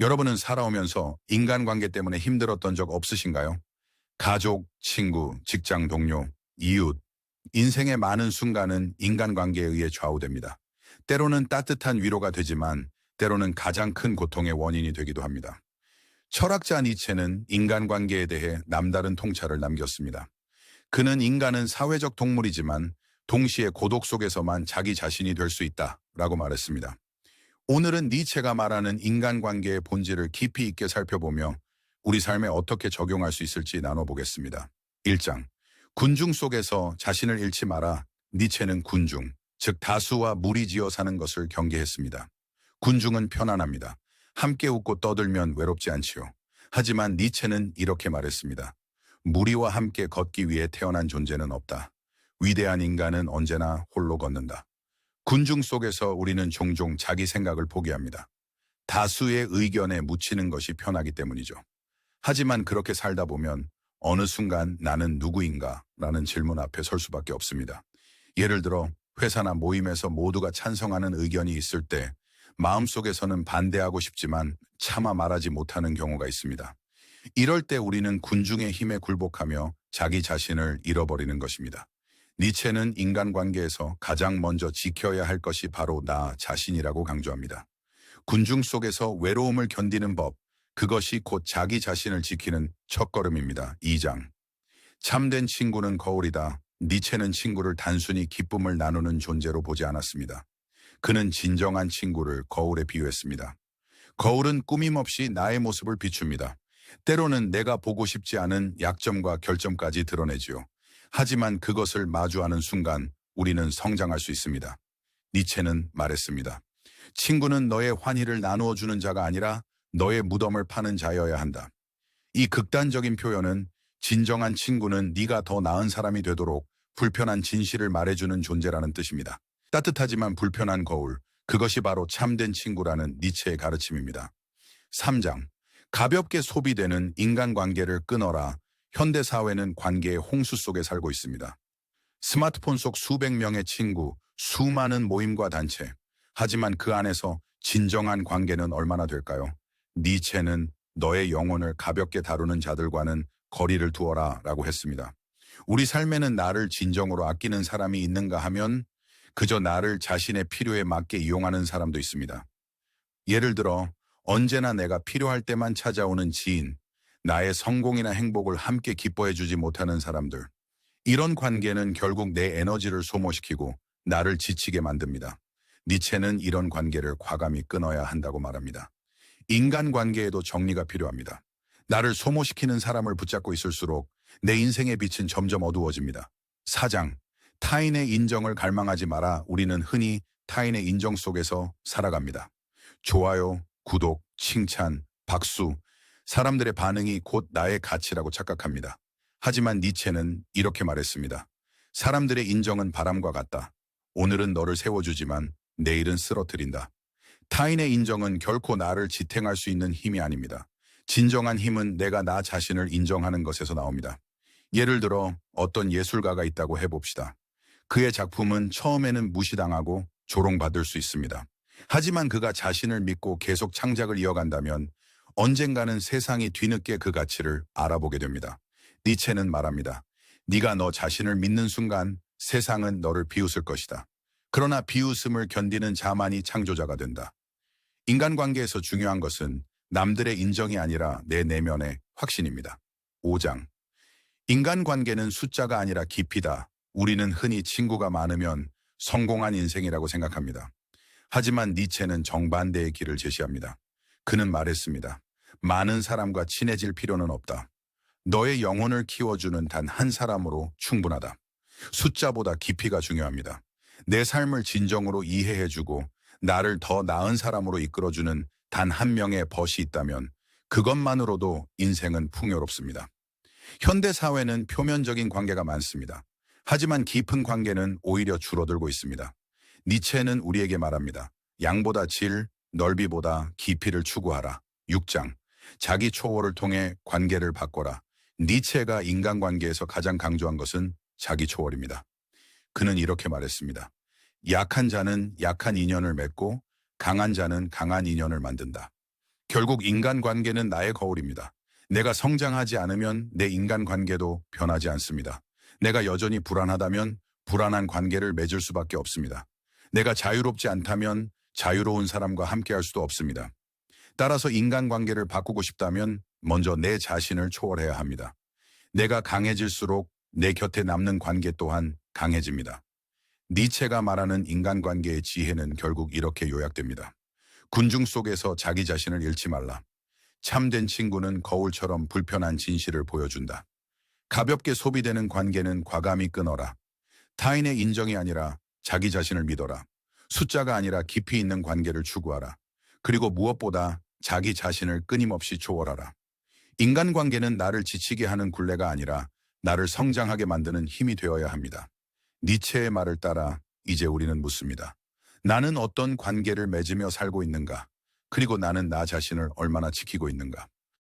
여러분은 살아오면서 인간관계 때문에 힘들었던 적 없으신가요? 가족, 친구, 직장 동료, 이웃, 인생의 많은 순간은 인간관계에 의해 좌우됩니다. 때로는 따뜻한 위로가 되지만 때로는 가장 큰 고통의 원인이 되기도 합니다. 철학자 니체는 인간관계에 대해 남다른 통찰을 남겼습니다. 그는 인간은 사회적 동물이지만 동시에 고독 속에서만 자기 자신이 될 수 있다 라고 말했습니다. 오늘은 니체가 말하는 인간관계의 본질을 깊이 있게 살펴보며 우리 삶에 어떻게 적용할 수 있을지 나눠보겠습니다. 1장 군중 속에서 자신을 잃지 마라. 니체는 군중, 즉 다수와 무리지어 사는 것을 경계했습니다. 군중은 편안합니다. 함께 웃고 떠들면 외롭지 않지요. 하지만 니체는 이렇게 말했습니다. 무리와 함께 걷기 위해 태어난 존재는 없다. 위대한 인간은 언제나 홀로 걷는다. 군중 속에서 우리는 종종 자기 생각을 포기합니다. 다수의 의견에 묻히는 것이 편하기 때문이죠. 하지만 그렇게 살다 보면 어느 순간 나는 누구인가? 라는 질문 앞에 설 수밖에 없습니다. 예를 들어 회사나 모임에서 모두가 찬성하는 의견이 있을 때 마음속에서는 반대하고 싶지만 차마 말하지 못하는 경우가 있습니다. 이럴 때 우리는 군중의 힘에 굴복하며 자기 자신을 잃어버리는 것입니다. 니체는 인간관계에서 가장 먼저 지켜야 할 것이 바로 나 자신이라고 강조합니다. 군중 속에서 외로움을 견디는 법, 그것이 곧 자기 자신을 지키는 첫걸음입니다. 2장. 참된 친구는 거울이다. 니체는 친구를 단순히 기쁨을 나누는 존재로 보지 않았습니다. 그는 진정한 친구를 거울에 비유했습니다. 거울은 꾸밈없이 나의 모습을 비춥니다. 때로는 내가 보고 싶지 않은 약점과 결점까지 드러내지요. 하지만 그것을 마주하는 순간 우리는 성장할 수 있습니다. 니체는 말했습니다. 친구는 너의 환희를 나누어 주는 자가 아니라 너의 무덤을 파는 자여야 한다. 이 극단적인 표현은 진정한 친구는 네가 더 나은 사람이 되도록 불편한 진실을 말해주는 존재라는 뜻입니다. 따뜻하지만 불편한 거울, 그것이 바로 참된 친구라는 니체의 가르침입니다. 3장, 가볍게 소비되는 인간관계를 끊어라. 현대 사회는 관계의 홍수 속에 살고 있습니다. 스마트폰 속 수백 명의 친구, 수많은 모임과 단체. 하지만 그 안에서 진정한 관계는 얼마나 될까요? 니체는 너의 영혼을 가볍게 다루는 자들과는 거리를 두어라 라고 했습니다. 우리 삶에는 나를 진정으로 아끼는 사람이 있는가 하면 그저 나를 자신의 필요에 맞게 이용하는 사람도 있습니다. 예를 들어 언제나 내가 필요할 때만 찾아오는 지인, 나의 성공이나 행복을 함께 기뻐해 주지 못하는 사람들. 이런 관계는 결국 내 에너지를 소모시키고 나를 지치게 만듭니다. 니체는 이런 관계를 과감히 끊어야 한다고 말합니다. 인간관계에도 정리가 필요합니다. 나를 소모시키는 사람을 붙잡고 있을수록 내 인생의 빛은 점점 어두워집니다. 사장, 타인의 인정을 갈망하지 마라. 우리는 흔히 타인의 인정 속에서 살아갑니다. 좋아요, 구독, 칭찬, 박수, 사람들의 반응이 곧 나의 가치라고 착각합니다. 하지만 니체는 이렇게 말했습니다. 사람들의 인정은 바람과 같다. 오늘은 너를 세워주지만 내일은 쓰러뜨린다. 타인의 인정은 결코 나를 지탱할 수 있는 힘이 아닙니다. 진정한 힘은 내가 나 자신을 인정하는 것에서 나옵니다. 예를 들어 어떤 예술가가 있다고 해봅시다. 그의 작품은 처음에는 무시당하고 조롱받을 수 있습니다. 하지만 그가 자신을 믿고 계속 창작을 이어간다면 언젠가는 세상이 뒤늦게 그 가치를 알아보게 됩니다. 니체는 말합니다. 네가 너 자신을 믿는 순간 세상은 너를 비웃을 것이다. 그러나 비웃음을 견디는 자만이 창조자가 된다. 인간관계에서 중요한 것은 남들의 인정이 아니라 내 내면의 확신입니다. 5장 인간관계는 숫자가 아니라 깊이다. 우리는 흔히 친구가 많으면 성공한 인생이라고 생각합니다. 하지만 니체는 정반대의 길을 제시합니다. 그는 말했습니다. 많은 사람과 친해질 필요는 없다. 너의 영혼을 키워주는 단 한 사람으로 충분하다. 숫자보다 깊이가 중요합니다. 내 삶을 진정으로 이해해주고 나를 더 나은 사람으로 이끌어주는 단 한 명의 벗이 있다면 그것만으로도 인생은 풍요롭습니다. 현대 사회는 표면적인 관계가 많습니다. 하지만 깊은 관계는 오히려 줄어들고 있습니다. 니체는 우리에게 말합니다. 양보다 질, 넓이보다 깊이를 추구하라. 6장. 자기 초월을 통해 관계를 바꿔라. 니체가 인간관계에서 가장 강조한 것은 자기 초월입니다. 그는 이렇게 말했습니다. 약한 자는 약한 인연을 맺고 강한 자는 강한 인연을 만든다. 결국 인간관계는 나의 거울입니다. 내가 성장하지 않으면 내 인간관계도 변하지 않습니다. 내가 여전히 불안하다면 불안한 관계를 맺을 수밖에 없습니다. 내가 자유롭지 않다면 자유로운 사람과 함께할 수도 없습니다. 따라서 인간관계를 바꾸고 싶다면 먼저 내 자신을 초월해야 합니다. 내가 강해질수록 내 곁에 남는 관계 또한 강해집니다. 니체가 말하는 인간관계의 지혜는 결국 이렇게 요약됩니다. 군중 속에서 자기 자신을 잃지 말라. 참된 친구는 거울처럼 불편한 진실을 보여준다. 가볍게 소비되는 관계는 과감히 끊어라. 타인의 인정이 아니라 자기 자신을 믿어라. 숫자가 아니라 깊이 있는 관계를 추구하라. 그리고 무엇보다 자기 자신을 끊임없이 초월하라. 인간관계는 나를 지치게 하는 굴레가 아니라 나를 성장하게 만드는 힘이 되어야 합니다. 니체의 말을 따라 이제 우리는 묻습니다. 나는 어떤 관계를 맺으며 살고 있는가? 그리고 나는 나 자신을 얼마나 지키고 있는가?